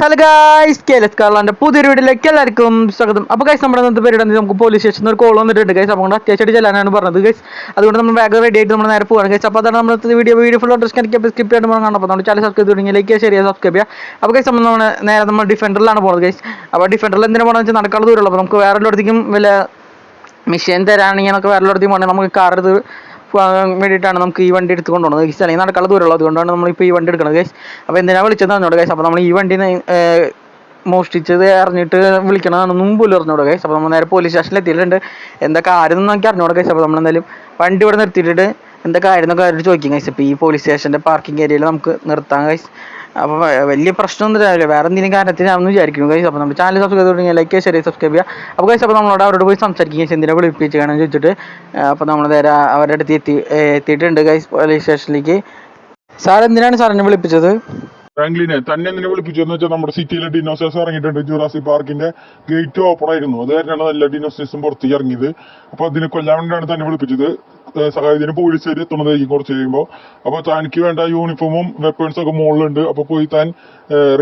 Hello guys S കാർലാന്റെ പുതിയൊരു വീട്ടിലേക്ക് എല്ലാവർക്കും സ്വാഗതം. അപ്പോൾ ഗൈസ് നമ്മുടെ ഇന്നത്തെ പരിപാടി നമുക്ക് പോലീസ് സ്റ്റേഷനിൽ ഒരു കോൾ വന്നിട്ടുണ്ട് ഗൈസ് അപ്പോൾ അത്യാവശ്യമായിട്ട് ചെല്ലാനാണ് പറഞ്ഞത് ഗൈസ് അതുകൊണ്ട് നമ്മൾ വേഗം റെഡി ആയിട്ട് നമ്മൾ നേരെ പോവാണ് ഗൈസ് അപ്പോൾ അതാണ് നമ്മൾ വീഡിയോ വീഡിയോ ഫുൾ ഡ്രസ് കണിക്ക് സ്കിപ്പ് നമ്മൾ കാണാം അപ്പോൾ നമ്മൾ ചാനൽ സബ്സ്ക്രൈബ് തുടങ്ങി ലൈക്ക് ശരിയാ സബ്സ്ക്രൈബ് ചെയ്യുക അപ്പോൾ ഗൈസ് നമ്മൾ നേരെ നമ്മൾ ഡിഫൻഡറിലാണ് പോകുന്നത് ഗൈസ് അപ്പോൾ ഡിഫൻഡറിൽ എന്തിനാണ് പോകുന്നത് വെച്ചാൽ നടക്കാനുള്ള ദൂരമുള്ളൂ. അപ്പോൾ നമുക്ക് വേറെ എല്ലായിടത്തേക്കും വല്ല മിഷൻ തരാണെങ്കിൽ നമുക്ക് വേറെ എല്ലായിടത്തേക്കും പോകണമെങ്കിൽ നമുക്ക് കാർ വേണ്ടിയിട്ടാണ് നമുക്ക് ഈ വണ്ടി എടുത്ത് കൊണ്ടുപോകുന്നത്. ഗൈസ് അല്ലെങ്കിൽ നടക്കാനുള്ള ദൂരമുള്ളത് അതുകൊണ്ടാണ് നമ്മളിപ്പോൾ ഈ വണ്ടി എടുക്കുന്നത് ഗൈസ് അപ്പോൾ എന്തിനാണ് വിളിച്ചത് പറഞ്ഞോട് ഗൈസ് അപ്പോൾ നമ്മൾ ഈ വണ്ടി മോഷ്ടിച്ചത് അറിഞ്ഞിട്ട് വിളിക്കണമെന്നൊന്നും പോലും അറിഞ്ഞോട് ഗൈസ് അപ്പോൾ നമ്മൾ നേരെ പോലീസ് സ്റ്റേഷനിൽ എത്തിയിട്ടുണ്ട്. എന്താ കാര്യം നോക്കി അറിഞ്ഞോട് ഗൈസ് അപ്പോൾ നമ്മൾ എന്തായാലും വണ്ടി ഇവിടെ നിർത്തിയിട്ടിട്ട് എന്താ കാര്യം എന്നൊക്കെ അവരോട് ചോദിക്കും ഗൈസ് ഇപ്പോൾ ഈ പോലീസ് സ്റ്റേഷന്റെ പാർക്കിംഗ് ഏരിയയിൽ നമുക്ക് നിർത്താം ഗൈസ് അപ്പോൾ വലിയ പ്രശ്നമൊന്നും ഇല്ല. വേറെ എന്തെങ്കിലും കാര്യത്തിനാണെന്ന് വിചാരിക്കുന്നു കൈസ് അപ്പോൾ നമ്മുടെ ചാനൽ സബ്സ്ക്രൈബ് തുടങ്ങിയാൽ ലൈക്ക് ശരി സബ്സ്ക്രൈബ് ചെയ്യുക അപ്പോൾ കൈസ് അപ്പോൾ നമ്മളോട് അവരോട് പോയി സംസാരിക്കുക എന്തിനാ വിളിപ്പിച്ചാണെന്ന് ചോദിച്ചിട്ട് അപ്പോൾ നമ്മൾ നേരെ അവരുടെ അടുത്ത് എത്തി എത്തിയിട്ടുണ്ട് കൈസ് പോലീസ് സ്റ്റേഷനിലേക്ക് സാർ എന്തിനാണ് സാറിനെ വിളിപ്പിച്ചത്? ഫ്രാങ്ക്ലിനെ തന്നെ തന്നെ വിളിപ്പിച്ചു. എന്ന് വെച്ചാൽ നമ്മുടെ സിറ്റിയിലെ ഡിനോസേഴ്സ് ഇറങ്ങിയിട്ടുണ്ട്. ജുറാസി പാർക്കിന്റെ ഗേറ്റ് ഓപ്പൺ ആയിരുന്നു. അത് കാരണമാണ് എല്ലാ ഡിനോസേഴ്സും പുറത്തേക്ക് ഇറങ്ങിയത്. അപ്പൊ അതിനെ കൊല്ലാൻ വേണ്ടിയാണ് തന്നെ വിളിപ്പിച്ചത്. സഹായത്തിന് പോലീസുകാർ എത്തുന്നതായിരിക്കും കുറച്ച് കഴിയുമ്പോൾ അപ്പൊ തനിക്ക് വേണ്ട യൂണിഫോമും വെപ്പൺസും ഒക്കെ മുകളിലുണ്ട്. അപ്പൊ പോയി താൻ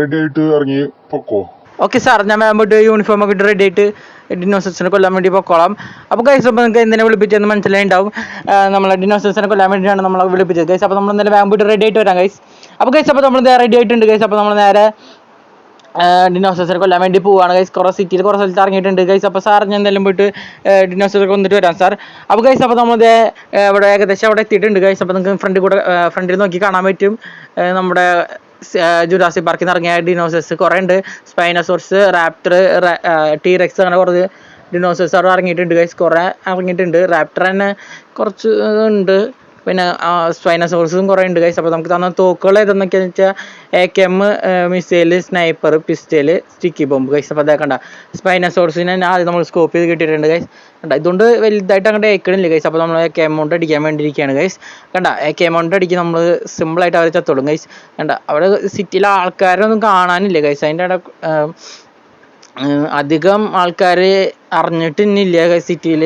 റെഡി ആയിട്ട് ഇറങ്ങി പൊക്കോ? ഓക്കെ സാർ ഞാൻ വേമ്പോട്ട് യൂണിഫോം ഒക്കെ ഇട്ട് റെഡി ആയിട്ട് ഡിനോസസിനെ കൊല്ലാൻ വേണ്ടി പൊക്കോളാം. അപ്പോൾ ഗൈസ് അപ്പോൾ നിങ്ങൾക്ക് എന്തിനാ മനസ്സിലായി മനസ്സിലായിണ്ടാവും നമ്മൾ ഡിനോസസിനെ കൊല്ലാൻ വേണ്ടിയിട്ടാണ് നമ്മൾ വിളിപ്പിച്ചത്. ഗൈസ് അപ്പോൾ നമ്മൾ എന്തായാലും വേമ്പോട്ട് റെഡി ആയിട്ട് വരാം ഗൈസ് അപ്പോൾ ഗൈസ് അപ്പോൾ നമ്മൾ റെഡി ആയിട്ടുണ്ട് ഗൈസ് അപ്പോൾ നമ്മൾ നേരെ ഡിനോസസിനെ കൊല്ലാൻ വേണ്ടി പോവാണ് ഗൈസ് കുറേ സിറ്റിയിൽ കുറേ സ്ഥലത്ത് ഇറങ്ങിയിട്ടുണ്ട് ഗൈസ് അപ്പോൾ സാർ ഞാൻ എന്തായാലും പോയിട്ട് ഡിനോസറെ കൊന്നിട്ട് വരാം സാർ അപ്പോൾ ഗൈസ് അപ്പോൾ നമ്മൾ ഇവിടെ ഏകദേശം അവിടെ എത്തിയിട്ടുണ്ട് ഗൈസ് അപ്പോൾ നിങ്ങൾക്ക് ഫ്രണ്ടിൽ കൂടെ ഫ്രണ്ടിൽ നോക്കി കാണാൻ പറ്റും. നമ്മുടെ ജുറാസി പാർക്കിൽ നിന്ന് ഇറങ്ങിയ ഡിനോസേഴ്സ് കുറേ ഉണ്ട്. സ്പൈനസോർസ് റാപ്റ്റർ ടീറെക്സ് അങ്ങനെ കുറച്ച് ഡിനോസേഴ്സ് അവിടെ ഇറങ്ങിയിട്ടുണ്ട് ഗൈസ് കുറേ ഇറങ്ങിയിട്ടുണ്ട്. റാപ്റ്റർ തന്നെ കുറച്ച് ഉണ്ട്. പിന്നെ സ്പൈനസോഴ്സും കുറേ ഉണ്ട് കഴിച്ചപ്പോൾ അപ്പോൾ നമുക്ക് തന്ന തോക്കുകൾ ഏതെന്നൊക്കെയാണെന്ന് വെച്ചാൽ A K M missile sniper pistol sticky bomb കഴിച്ചപ്പോൾ അപ്പോൾ അതേ കണ്ട. സ്പൈനസോഴ്സിനെ ഞാൻ ആദ്യം നമ്മൾ സ്കോപ്പ് ചെയ്ത് കിട്ടിയിട്ടുണ്ട് കൈസ് കണ്ട ഇതുകൊണ്ട് വലുതായിട്ട് അങ്ങോട്ട് ഏക്കണില്ല കൈസ് അപ്പോൾ നമ്മൾ എ കെ എമൗണ്ട് അടിക്കാൻ വേണ്ടിയിരിക്കുകയാണ് കൈസ് കണ്ട എ കെ എമൗണ്ട് അടിക്കുക നമ്മൾ സിമ്പിളായിട്ട് അവരെ ചത്തോളും കൈസ് കണ്ട അവിടെ സിറ്റിയിലെ ആൾക്കാരൊന്നും കാണാനില്ല കൈസ് അതിന്റെ ഏഹ് അധികം ആൾക്കാർ അറിഞ്ഞിട്ടില്ല ഗൈസ് സിറ്റിയിൽ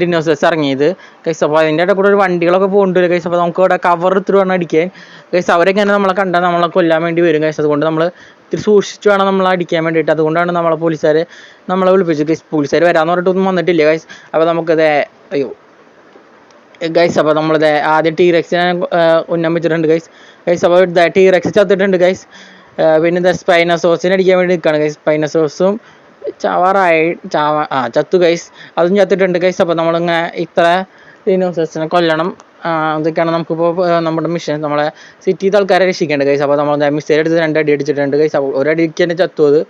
ഡിനോസേഴ്സ് ഇറങ്ങിയത്. കൈസ് അപ്പോൾ അതിന്റെ ഇടയിൽ കൂടെ ഒരു വണ്ടികളൊക്കെ പോകുന്നുണ്ട് കൈസ്. അപ്പോൾ നമുക്ക് ഇവിടെ കവർ എടുത്തിട്ട് വേണം അടിക്കാൻ. കൈസ് അവരൊക്കെ നമ്മളെ കണ്ടാൽ നമ്മളെ കൊല്ലാൻ വേണ്ടി വരും കൈസ്. അതുകൊണ്ട് നമ്മൾ ഇത്തിരി സൂക്ഷിച്ച് വേണം നമ്മളെ അടിക്കാൻ വേണ്ടിയിട്ട്. അതുകൊണ്ടാണ് നമ്മളെ പോലീസുകാർ നമ്മളെ വിളിപ്പിച്ചത്. കൈസ് പോലീസുകാർ വരാമെന്ന് പറഞ്ഞിട്ടൊന്നും വന്നിട്ടില്ല കൈസ്. അപ്പോൾ നമുക്കത് അയ്യോ. ഗൈസ് അപ്പോൾ നമ്മളിത് ആദ്യം ടീറെക്സിനെ ഉന്നം വെച്ചിട്ടുണ്ട് ഗൈസ് ഗൈസ് അപ്പോൾ ടീറെക്സ് ചത്തിട്ടുണ്ട് ഗൈസ് പിന്നെ ഇത് സ്പൈനസോസിനെ അടിക്കാൻ വേണ്ടി നിൽക്കുകയാണ് ഗൈസ് സ്പൈനസോസും ചവറായി ചാവ ആ ചത്തു ഗൈസ് അതും ചത്തിട്ടുണ്ട് ഗൈസ് അപ്പോൾ നമ്മളിങ്ങനെ ഇത്ര ഡിനോസേഴ്സിനെ കൊല്ലണം. അതൊക്കെയാണ് നമുക്കിപ്പോൾ നമ്മുടെ മിഷൻ നമ്മളെ സിറ്റിയിലത്തെ ആൾക്കാരെ രക്ഷിക്കേണ്ട ഗൈസ് അപ്പോൾ നമ്മൾ മിസ്റ്റേക്ക് എടുത്ത് അടി അടിച്ചിട്ടുണ്ട് അപ്പോൾ ഒരു അടിക്ക് തന്നെ ചത്തു അത്.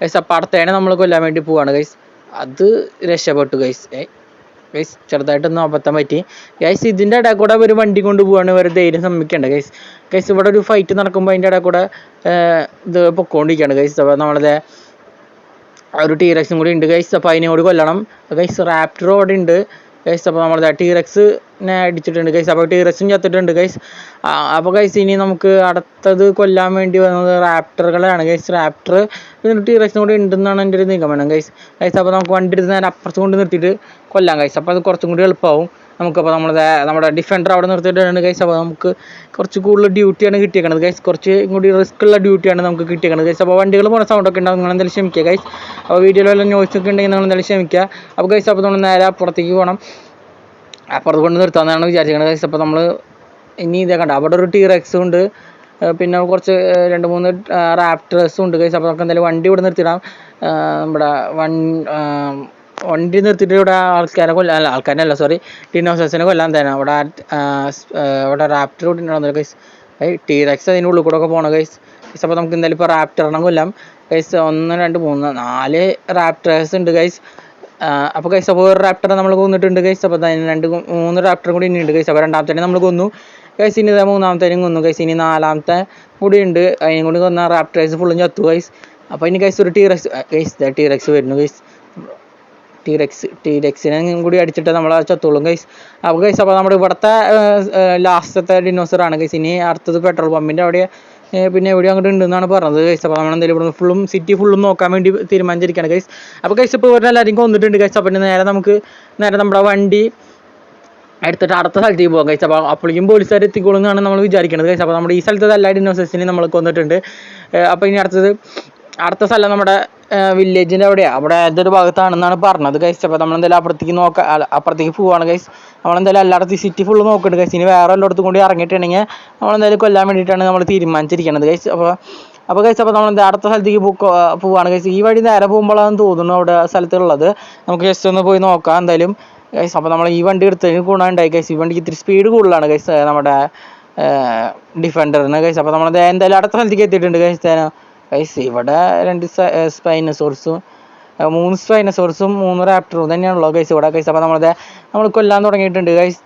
ഗൈസ് അപ്പോൾ അടുത്തേനെ നമ്മൾ കൊല്ലാൻ വേണ്ടി പോവാണ് ഗൈസ് അത് രക്ഷപ്പെട്ടു ഏ ഗൈസ് ചെറുതായിട്ടൊന്ന് അബദ്ധം പറ്റി. ഗൈസ് ഇതിന്റെ ഇടയിൽ കൂടെ ഒരു വണ്ടി കൊണ്ട് പോവാണ് ഒരു ധൈര്യം സമ്മതിക്കേണ്ട ഗൈസ് ഗൈസ് ഇവിടെ ഒരു ഫൈറ്റ് നടക്കുമ്പോൾ അതിന്റെ ഇടയിൽ കൂടെ ഇത് പൊക്കോണ്ടിരിക്കുകയാണ് ഗൈസ് അപ്പോൾ നമ്മളത് ഒരു ടീറക്സും കൂടി ഉണ്ട് ഗൈസ് അപ്പോൾ അതിനെ കൂടി കൊല്ലണം. ഗൈസ് റാപ്റ്റർ അവിടെ ഉണ്ട്. ഗൈസ് അപ്പോൾ നമ്മൾ ടീറക്സിനെ അടിച്ചിട്ടുണ്ട് ഗൈസ് അപ്പോൾ ടീറക്സും ചത്തിട്ടുണ്ട് ഗൈസ് അപ്പോൾ ഗൈസ് ഇനി നമുക്ക് അടുത്തത് കൊല്ലാൻ വേണ്ടി വന്നത് റാപ്റ്ററുകളാണ് ഗൈസ് റാപ്റ്റർ ടീറക്സും കൂടി ഉണ്ടെന്നാണ് എന്റെ ഒരു നിഗമനം ഗൈസ് ഗൈസ് അപ്പോൾ നമുക്ക് വണ്ടി എടുത്ത് നേരെ അപ്പുറത്ത് കൊണ്ട് നിർത്തിയിട്ട് കൊല്ലാം ഗൈസ് അപ്പോൾ അത് കുറച്ചും കൂടി എളുപ്പമാവും നമുക്കപ്പോൾ നമ്മൾ നമ്മുടെ ഡിഫൻഡർ അവിടെ നിർത്തിയിട്ടുണ്ട് ഗൈസ് അപ്പോൾ നമുക്ക് കുറച്ച് കൂടുതൽ ഡ്യൂട്ടിയാണ് കിട്ടിയേക്കണത് ഗൈസ് കുറച്ച് കൂടി റിസ്ക് ഉള്ള ഡ്യൂട്ടിയാണ് നമുക്ക് കിട്ടിയേക്കണത് ഗൈസ് അപ്പോൾ വണ്ടികൾ പോകുന്ന സൗണ്ടൊക്കെ ഉണ്ടാവും നിങ്ങൾ എന്തായാലും ക്ഷമിക്കുക ഗൈസ് അപ്പോൾ വീഡിയോയിൽ വല്ല നോയ്സ് ഒക്കെ ഉണ്ടെങ്കിൽ നിങ്ങൾ എന്തായാലും ക്ഷമിക്കുക. അപ്പോൾ ഗൈസ് അപ്പോൾ നമ്മൾ നേരെ അപ്പുറത്തേക്ക് പോകണം അപ്പുറത്ത് കൊണ്ട് നിർത്താമെന്നാണ് വിചാരിക്കുന്നത് ഗൈസ് അപ്പോൾ നമ്മൾ ഇനി ഇതേ കണ്ട അവിടെ ഒരു ടീറെക്സും ഉണ്ട്. പിന്നെ കുറച്ച് രണ്ട് മൂന്ന് റാപ്റ്റേഴ്സും ഉണ്ട് ഗൈസ് അപ്പോൾ നമുക്ക് എന്തായാലും വണ്ടി ഇവിടെ നിർത്തിയിടാം. നമ്മുടെ വൺ വണ്ടി നിർത്തിയിട്ട് ഇവിടെ ആൾക്കാരെ കൊല്ലാൻ അല്ല ആൾക്കാരെ അല്ല സോറി ടിനോസസിനെ കൊല്ലാൻ തന്നെ അവിടെ അവിടെ റാപ്റ്റർ ഉണ്ടാകുന്നില്ല ഗൈസ് ടീറെക്സ് അതിന്റെ ഉള്ളിൽ കൂടെ ഒക്കെ പോകണം ഗൈസ് ഗൈസ് അപ്പോൾ നമുക്ക് എന്തായാലും ഇപ്പോൾ റാപ്റ്ററിനെ കൊല്ലാം. ഗൈസ് ഒന്ന് രണ്ട് മൂന്ന് നാല് റാപ്റ്റേഴ്സ് ഉണ്ട് ഗൈസ് അപ്പോൾ ഗൈസ് അപ്പോൾ ഒരു റാപ്റ്റർ നമ്മൾ കൊന്നിട്ടുണ്ട് ഗൈസ് അപ്പോൾ അതിന് രണ്ട് മൂന്ന് റാപ്റ്റർ കൂടി ഇനിയുണ്ട് ഗൈസ് അപ്പോൾ രണ്ടാമത്തെ നമ്മൾ കൊന്നു. ഗൈസ് ഇനി മൂന്നാമത്തേനും കൊന്നു ഗൈസ് ഇനി നാലാമത്തെ കൂടി ഉണ്ട്. അതിനും കൂടി കൊന്ന റാപ്റ്റേഴ്സ് ഫുള്ളും ചത്തു ഗൈസ് അപ്പോൾ ഇനി ഗൈസ് ഒരു T rex guys T rex വരുന്നു ഗൈസ് ടീറെക്സ് ടീറെക്സിനെ കൂടി അടിച്ചിട്ട് നമ്മൾ ചത്തോളും ഗൈസ് അപ്പോൾ ഗൈസ് അപ്പോൾ നമ്മുടെ ഇവിടുത്തെ ലാസ്റ്റത്തെ ഡിനോസറാണ് ഗൈസ് ഇനി അടുത്തത് പെട്രോൾ പമ്പിന്റെ അവിടെ പിന്നെ എവിടെ അങ്ങോട്ട് ഉണ്ടെന്നാണ് പറഞ്ഞത് ഗൈസ് അപ്പോൾ നമ്മൾ എന്തായാലും ഇവിടെ ഫുള്ളും സിറ്റി ഫുള്ളും നോക്കാൻ വേണ്ടി തീരുമാനിച്ചിരിക്കുകയാണ് ഗൈസ് അപ്പോൾ ഗൈസ് ഇപ്പോൾ ഇവരുടെ എല്ലാവരും കൊന്നിട്ടുണ്ട് ഗൈസ് അപ്പോൾ ഇനി നേരെ നമുക്ക് നേരെ നമ്മുടെ വണ്ടി എടുത്തിട്ട് അടുത്ത സ്ഥലത്തേക്ക് പോകാം കഴിച്ചു അപ്പോൾ അപ്പോഴേക്കും പോലീസുകാർ എത്തിക്കോളും എന്നാണ് നമ്മൾ വിചാരിക്കുന്നത് കഴിച്ചു അപ്പോൾ നമ്മുടെ ഈ സ്ഥലത്തെ എല്ലാ ഡിനോസേഴ്സിനെയും നമ്മൾ കൊന്നിട്ടുണ്ട്. അപ്പോൾ ഇനി അടുത്തത് അടുത്ത സ്ഥലം നമ്മുടെ വില്ലേജിന്റെ അവിടെയാണ് അവിടെ ഏതൊരു ഭാഗത്താണെന്നാണ് പറഞ്ഞത് ഗൈസ് അപ്പോൾ നമ്മളെന്തായാലും അപ്പുറത്തേക്ക് നോക്ക അപ്പുറത്തേക്ക് പോവാണ് ഗൈസ് നമ്മളെന്തായാലും എല്ലായിടത്തും സിറ്റി ഫുള്ള് നോക്കുന്നുണ്ട് ഗൈസ് ഇനി വേറെ എല്ലായിടത്തും കൂടി ഇറങ്ങിയിട്ടുണ്ടെങ്കിൽ നമ്മളെന്തായാലും കൊല്ലാൻ വേണ്ടിയിട്ടാണ് നമ്മൾ തീരുമാനിച്ചിരിക്കുന്നത് ഗൈസ് അപ്പോൾ അപ്പോൾ ഗൈസ് അപ്പോൾ നമ്മൾ അടുത്ത സ്ഥലത്തേക്ക് പോവുകയാണ് ഗൈസ് ഈ വഴി നേരെ പോകുമ്പോഴാണ് തോന്നുന്നു അവിടെ സ്ഥലത്തുള്ളത്. നമുക്ക് ജസ്റ്റ് ഒന്ന് പോയി നോക്കാം എന്തായാലും. ഗൈസ് അപ്പോൾ നമ്മൾ ഈ വണ്ടി എടുത്തതിന് ഗുണമുണ്ടായി ഗൈസ് ഈ വണ്ടിക്ക് ഇത്തിരി സ്പീഡ് കൂടുതലാണ് ഗൈസ് നമ്മുടെ ഡിഫൻഡറിന് ഗൈസ് അപ്പോൾ നമ്മൾ എന്തായാലും അടുത്ത സ്ഥലത്തേക്ക് എത്തിയിട്ടുണ്ട് ഗൈസ് ഗൈസ് ഇവിടെ രണ്ട് സ്പൈനസോർസും മൂന്ന് സ്പൈനസോർസും മൂന്ന് റാപ്റ്ററും തന്നെയാണല്ലോ ഗൈസ് ഇവിടെ ഗൈസ് അപ്പോൾ നമ്മളത് നമ്മൾ കൊല്ലാൻ തുടങ്ങിയിട്ടുണ്ട് ഗൈസ്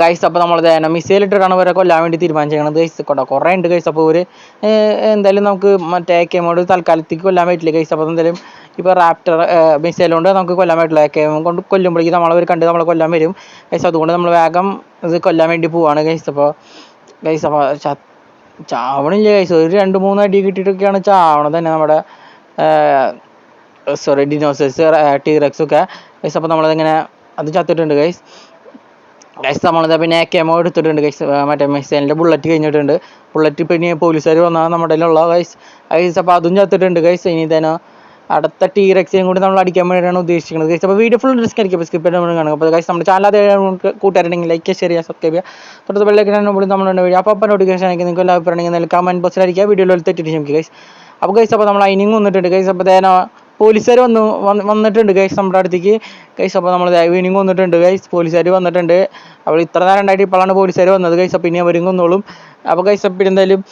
ഗൈസ് അപ്പോൾ നമ്മൾ മിസൈൽ ഇട്ടിട്ടാണ് ഇവരെ കൊല്ലാൻ വേണ്ടി തീരുമാനിച്ചേക്കണത് ഗൈസ് കൊണ്ട കുറേ ഉണ്ട് ഗൈസ് അപ്പോൾ ഇവർ എന്തായാലും നമുക്ക് മറ്റേ എ കെ മോഡ് തൽക്കാലത്തേക്ക് കൊല്ലാൻ പറ്റില്ല ഗൈസ് അപ്പോൾ എന്തായാലും ഇപ്പോൾ റാപ്റ്റർ മിസൈൽ കൊണ്ട് നമുക്ക് കൊല്ലാൻ പറ്റില്ല. എ കെ കൊണ്ട് കൊല്ലുമ്പോഴേക്കും നമ്മളവർ കണ്ട് നമ്മളെ കൊല്ലാൻ വരും. ഗൈസ് അതുകൊണ്ട് നമ്മൾ വേഗം ഇത് കൊല്ലാൻ വേണ്ടി പോവാണ് ഗൈസ് അപ്പോൾ ഗൈസ് അപ്പോൾ ചാവണില്ല ഗൈസ് ഒരു രണ്ട് മൂന്ന് അടി കിട്ടിയിട്ടൊക്കെയാണ് ചാവണത് തന്നെ നമ്മുടെ സോറി ഡിനോസേഴ്സ് ടീറക്സ് ഒക്കെ ഗൈസ് അപ്പോൾ നമ്മളതിങ്ങനെ അത് ചത്തിട്ടുണ്ട് ഗൈസ് ഗൈസ് നമ്മളത് പിന്നെ കെമോ എടുത്തിട്ടുണ്ട് ഗൈസ് മറ്റേ മിസൈലിന്റെ ബുള്ളറ്റ് കഴിഞ്ഞിട്ടുണ്ട്. ബുള്ളറ്റ് പിന്നെ പോലീസുകാർ വന്നാൽ നമ്മുടെ കയ്യിലുള്ള ഗൈസ് ഗൈസ് അപ്പോൾ അതും ചത്തിട്ടുണ്ട് ഗൈസ് ഇനി തന്നെ അടുത്ത ടീറക്സിനും കൂടി നമ്മൾ അടിക്കാൻ വേണ്ടിയാണ് ഉദ്ദേശിക്കുന്നത്. അപ്പോൾ വീഡിയോ ഫുൾ റിസ്ക് ആയിരിക്കും. സ്കിപ്പ് സ്കിപ്പ് ചെയ്ത് കാണുക അപ്പോൾ നമ്മുടെ ചാനൽ അതേ കൂട്ടുകാരുണ്ടെങ്കിൽ ലൈക്ക് ഷെയർ ചെയ്യുക സബ്സ്ക്രൈബ് ചെയ്യുക. തൊട്ടത് ബെല്ലൈക്കൻ നമ്മൾ നമ്മളുടെ വീഡിയോ അപ്പോൾ അപ്പോൾ നോട്ടിഫിക്കേഷൻ ആയിരിക്കും. നിങ്ങൾക്ക് എല്ലാ അഭിപ്രായം കമന്റ് ബോക്സിലായിരിക്കുക വീഡിയോയിൽ തെറ്റിട്ട് നമുക്ക് ഗൈസ് അപ്പോൾ ഗൈസ് അപ്പോൾ നമ്മൾ ഐനിങ് വന്നിട്ടുണ്ട്. ഗൈസ് അപ്പോൾ തേനോ പോലീസുകാർ വന്ന് വന്നിട്ടുണ്ട് ഗൈസ് നമ്മുടെ അടുത്തേക്ക്. ഗൈസ് അപ്പോൾ നമ്മൾ ഈവനിങ് വന്നിട്ടുണ്ട് ഗൈസ് പോലീസുകാർ വന്നിട്ടുണ്ട്. അപ്പോൾ ഇത്ര നേരം ഉണ്ടായിട്ട് ഇപ്പോഴാണ് പോലീസുകാർ വന്നത് ഗൈസ് അപ്പോൾ ഇനി അവരും കൊന്നോളും. അപ്പോൾ ഗൈസ് അപ്പോൾ എന്തായാലും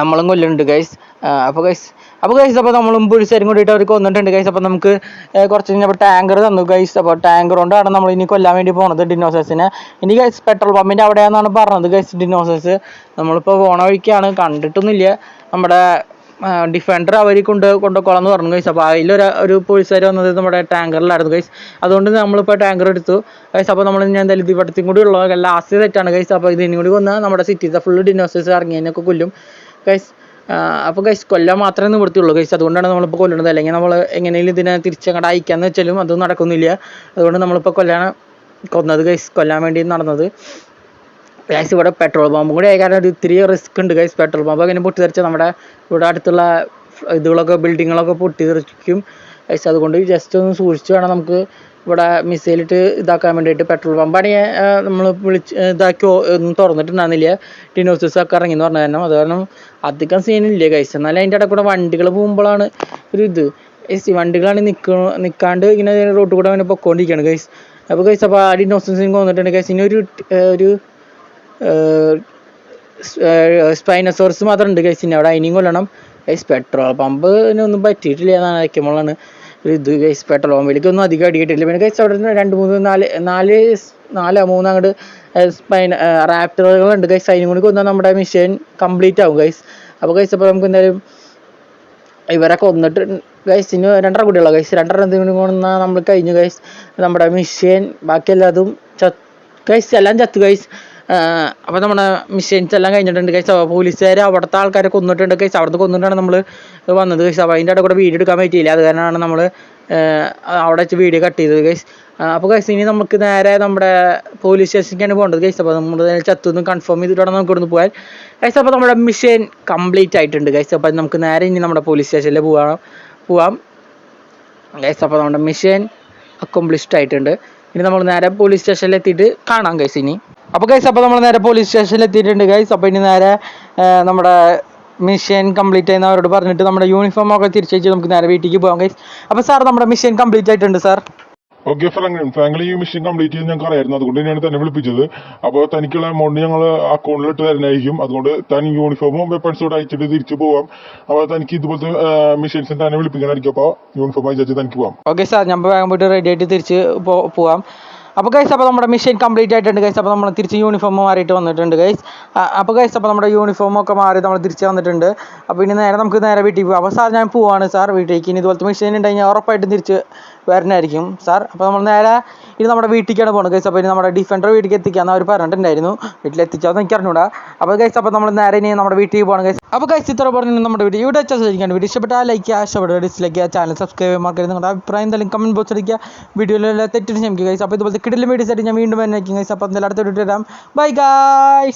നമ്മളും കൊല്ലുന്നുണ്ട് ഗൈസ് അപ്പോൾ ഗൈസ് അപ്പോൾ ഗൈസ് അപ്പോൾ നമ്മളും പോലീസുകാരും കൂടിയിട്ട് അവർ കൊന്നിട്ടുണ്ട് ഗൈസ് അപ്പോൾ നമുക്ക് കുറച്ച് കഴിഞ്ഞപ്പോൾ ടാങ്കർ തന്നു ഗൈസ് അപ്പോൾ ടാങ്കർ കൊണ്ടാണ് നമ്മൾ ഇനി കൊല്ലാൻ വേണ്ടി പോണത് ഡിനോസേഴ്സിനെ ഇനി ഗൈസ് പെട്രോൾ പമ്പിന്റെ അവിടെയാണെന്നാണ് പറഞ്ഞത് ഗൈസ് ഡിനോസേഴ്സ് നമ്മളിപ്പോൾ പോണ വഴിക്കാണ്. കണ്ടിട്ടൊന്നുമില്ല. നമ്മുടെ ഡിഫൻഡർ അവർ കൊണ്ട് കൊണ്ടുപോകണം എന്ന് പറഞ്ഞു ഗൈസ് അപ്പോൾ അതിലൊരു ഒരു പോലീസുകാർ വന്നത് നമ്മുടെ ടാങ്കറിലായിരുന്നു ഗൈസ് അതുകൊണ്ട് നമ്മളിപ്പോൾ ടാങ്കർ എടുത്തു. ഗൈസ് അപ്പോൾ നമ്മൾ ഞാൻ എന്തായാലും ഇവിടത്തും കൂടി ഉള്ള ലാസ്റ്റ് സെറ്റാണ് ഗൈസ് അപ്പോൾ ഇതിനും കൂടി വന്നാൽ നമ്മുടെ സിറ്റിത്തെ ഫുള്ള് ഡിനോസേഴ്സ് ഇറങ്ങിയതിനൊക്കെ കൊല്ലും. ഗൈസ് അപ്പോൾ ഗൈസ് കൊല്ലാൻ മാത്രമേ നിവൃത്തിയുള്ളൂ. ഗൈസ് അതുകൊണ്ടാണ് നമ്മളിപ്പോൾ കൊല്ലുന്നത്. അല്ലെങ്കിൽ നമ്മൾ എങ്ങനെയും ഇതിനെ തിരിച്ചങ്ങോട്ട് അയക്കാന്ന് വെച്ചാലും അത് നടക്കുന്നില്ല. അതുകൊണ്ട് നമ്മളിപ്പോൾ കൊല്ലാൻ കൊന്നത് ഗൈസ് കൊല്ലാൻ വേണ്ടി നടന്നത്. ഗൈസ് ഇവിടെ പെട്രോൾ പമ്പും കൂടി ആയ കാരണം ഇത്തിരി റിസ്ക് ഉണ്ട് ഗൈസ് പെട്രോൾ പമ്പ് അങ്ങനെ പൊട്ടിത്തെറിച്ചാൽ നമ്മുടെ ഇവിടെ അടുത്തുള്ള ഇതുകളൊക്കെ ബിൽഡിങ്ങുകളൊക്കെ പൊട്ടിത്തെറിക്കും. ഗൈസ് അതുകൊണ്ട് ജസ്റ്റ് ഒന്ന് സൂക്ഷിച്ച് വേണം നമുക്ക് ഇവിടെ മിസൈലിട്ട് ഇതാക്കാൻ വേണ്ടിയിട്ട് പെട്രോൾ പമ്പാണെങ്കിൽ നമ്മൾ വിളിച്ച് ഇതാക്കി ഒന്നും തുറന്നിട്ടുണ്ടായിരുന്നില്ല. ടിനോസിസ് ഒക്കെ ഇറങ്ങി എന്ന് പറഞ്ഞ കാരണം. അത് കാരണം അധികം സീനില്ല കൈസ് എന്നാലും അതിന്റെ ഇടയിൽ കൂടെ വണ്ടികൾ പോകുമ്പോഴാണ് ഒരു ഇത്. എസ് വണ്ടികളാണ് നിൽക്ക നിൽക്കാണ്ട് ഇങ്ങനെ റോട്ടിൽ കൂടെ അങ്ങനെ പൊക്കോണ്ടിരിക്കുകയാണ് കൈസ് അപ്പോൾ കൈസ് അപ്പോൾ ആ ഡിനോസിസിന് വന്നിട്ടുണ്ട് ഗൈസ് ഇനി ഒരു ഒരു സ്പൈനസോർസ് മാത്രം ഉണ്ട് ഇനി അവിടെ അതിനെയും കൊല്ലണം. കൈസ് പെട്രോൾ പമ്പിനൊന്നും പറ്റിയിട്ടില്ല എന്നാണ് അയക്കുമ്പോഴാണ് ഒരു ഇത് ഗൈസ് പെട്രോൾ പമ്പിലേക്ക് ഒന്നും അധികം അടിയിട്ടില്ല. പിന്നെ ഗൈസ് അവിടെ നിന്ന് രണ്ട് മൂന്ന് നാല് നാല് നാലോ മൂന്ന് അങ്ങോട്ട് സ്പൈൻ റാപ്റ്ററുകളുണ്ട് ഗൈസ് അതിനും കൂടി കൊന്നാൽ നമ്മുടെ മിഷൻ കംപ്ലീറ്റ് ആവും ഗൈസ് അപ്പോൾ ഗൈസ് അപ്പോൾ നമുക്ക് എന്തായാലും ഇവരെ കൊന്നിട്ട് ഗൈസ് ഇനി രണ്ടര കൂടിയുള്ള ഗൈസ് രണ്ടര എന്തെങ്കിലും കൊന്നാൽ നമ്മൾ കഴിഞ്ഞു ഗൈസ് നമ്മുടെ മിഷൻ ബാക്കി എല്ലാതും ചത്ത് ഗൈസ് എല്ലാം ചത്തു ഗൈസ് അപ്പോൾ നമ്മുടെ മിഷൻസ് എല്ലാം കഴിഞ്ഞിട്ടുണ്ട് ഗൈസ് പോലീസുകാർ അവിടുത്തെ ആൾക്കാരെ കൊന്നിട്ടുണ്ട് ഗൈസ് അവിടുത്തെ കൊന്നിട്ടാണ് നമ്മൾ വന്നത് ഗൈസ് അപ്പോൾ അതിന്റെ കൂടെ വീഡിയോ എടുക്കാൻ പറ്റിയില്ല. അത് കാരണമാണ് നമ്മൾ അവിടെ വെച്ച് വീഡിയോ കട്ട് ചെയ്തത് ഗൈസ് അപ്പോൾ ഗൈസ് ഇനി നമുക്ക് നേരെ നമ്മുടെ പോലീസ് സ്റ്റേഷനിലേക്കാണ് പോകേണ്ടത് ഗൈസ് അപ്പോൾ നമ്മൾ ചത്തുനിന്ന് കൺഫേം ചെയ്തിട്ട് നമുക്ക് ഇവിടുന്ന് പോയാൽ ഗൈസ് അപ്പോൾ നമ്മുടെ മിഷൻ കംപ്ലീറ്റ് ആയിട്ടുണ്ട് ഗൈസ് അപ്പോൾ നമുക്ക് നേരെ ഇനി നമ്മുടെ പോലീസ് സ്റ്റേഷനിൽ പോകാം പോവാം ഗൈസ് അപ്പോൾ നമ്മുടെ മിഷൻ അക്കോംപ്ലിഷ്ഡ് ആയിട്ടുണ്ട്. ഇനി നമ്മൾ നേരെ പോലീസ് സ്റ്റേഷനിൽ എത്തിയിട്ട് കാണാം ഗൈസ് ഇനി. അപ്പോൾ ഗൈസ് അപ്പോൾ നമ്മൾ നേരെ പോലീസ് സ്റ്റേഷനിൽ എത്തിയിട്ടുണ്ട് ഗൈസ് അപ്പോൾ ഇനി നേരെ നമ്മുടെ മിഷൻ കംപ്ലീറ്റ് ചെയ്യുന്ന അവരോട് പറഞ്ഞിട്ട് നമ്മുടെ യൂണിഫോം ഒക്കെ തിരിച്ചു നമുക്ക് നേരെ വീട്ടിലേക്ക് പോകാം ഗൈസ് അപ്പോൾ സാർ നമ്മുടെ മിഷൻ കംപ്ലീറ്റ് ആയിട്ടുണ്ട് സാർ ഓക്കെ ഫ്രാങ്ക്ലിൻ ഫ്രാങ്ക്ലിൻ ഈ മിഷൻ കംപ്ലീറ്റ് ചെയ്ത് ഞങ്ങൾക്ക് അറിയായിരുന്നു അതുകൊണ്ട് തന്നെയാണ് തന്നെ വിളിപ്പിച്ചത്. അപ്പോൾ തനിക്കുള്ള എമൗണ്ട് ഞങ്ങൾ അക്കൗണ്ടിൽ ഇട്ട് തരുന്നതായിരിക്കും. അതുകൊണ്ട് തനി യൂണിഫോമും വെപ്പൺസും കൂടെ അയച്ചിട്ട് തിരിച്ചു പോവാം. അപ്പോൾ തനിക്ക് ഇതുപോലത്തെ മിഷൻസ് തന്നെ വിളിപ്പിക്കണമായിരിക്കും. അപ്പോൾ യൂണിഫോം അയച്ചു തനിക്ക് പോവാം. ഓക്കെ സാർ ഞാൻ വേഗം പോയിട്ട് റെഡി ആയിട്ട് തിരിച്ച് പോവാം. അപ്പോൾ ഗൈസ് അപ്പോൾ നമ്മുടെ മിഷൻ കംപ്ലീറ്റ് ആയിട്ടുണ്ട് ഗൈസ് അപ്പോൾ നമ്മൾ തിരിച്ച് യൂണിഫോം മാറിയിട്ട് വന്നിട്ടുണ്ട് ഗൈസ് അപ്പോൾ ഗൈസ് അപ്പോൾ നമ്മുടെ യൂണിഫോം ഒക്കെ മാറി നമ്മൾ തിരിച്ച് വന്നിട്ടുണ്ട്. അപ്പോൾ ഇനി നേരെ നമുക്ക് നേരെ വീട്ടിൽ പോകാം അപ്പോൾ സാർ ഞാൻ പോവാണ് സാർ വീട്ടിലേക്ക്. ഇനി ഇതുപോലത്തെ മിഷൻ ഉണ്ടെങ്കിൽ ഉറപ്പായിട്ടും തിരിച്ച് വരണമായിരിക്കും സാർ അപ്പോൾ നമ്മൾ നേരെ ഇത് നമ്മുടെ വീട്ടിലേക്കാണ് പോകുന്നത് ഗൈസ് അപ്പോൾ ഇനി നമ്മുടെ ഡിഫൻഡർ വീട്ടിലേക്ക് എത്തിക്കാമെന്ന് അവർ പറഞ്ഞിട്ടുണ്ടായിരുന്നു. എത്തിച്ചാൽ എനിക്ക് അറിഞ്ഞൂടാ അപ്പോൾ ഗൈസ് അപ്പോൾ നമ്മൾ നേരെ ഇനി നമ്മുടെ വീട്ടിൽ പോകണം ഗൈസ് അപ്പോൾ ഗൈസ് ഇത്ര പറഞ്ഞു നമ്മുടെ വീഡിയോ. ഇവിടെ വെച്ചാൽ ശ്രദ്ധിക്കാൻ വീഡിയോ ഇഷ്ടപ്പെട്ടാൽ ലൈക്ക് ഇഷ്ടപ്പെട്ട ഡിസ്ലൈക്ക് ചാനൽ സബ്സ്ക്രൈബ് ചെയ്യാൻ നിങ്ങളുടെ അഭിപ്രായം എന്തായാലും കമന്റ് ബോക്സ് അടിക്കുക വീഡിയോയിലെല്ലാം തെറ്റിട്ട് ക്ഷമിക്കുക ഗൈസ് അപ്പോൾ ഇതുപോലത്തെ കിടിലും വീഡിയോസ് ആയിട്ട് ഞാൻ വീണ്ടും തന്നെ ഗൈസ് അപ്പോൾ എന്തായാലും അടുത്ത വീഡിയോ തരാം ബൈ ഗൈസ്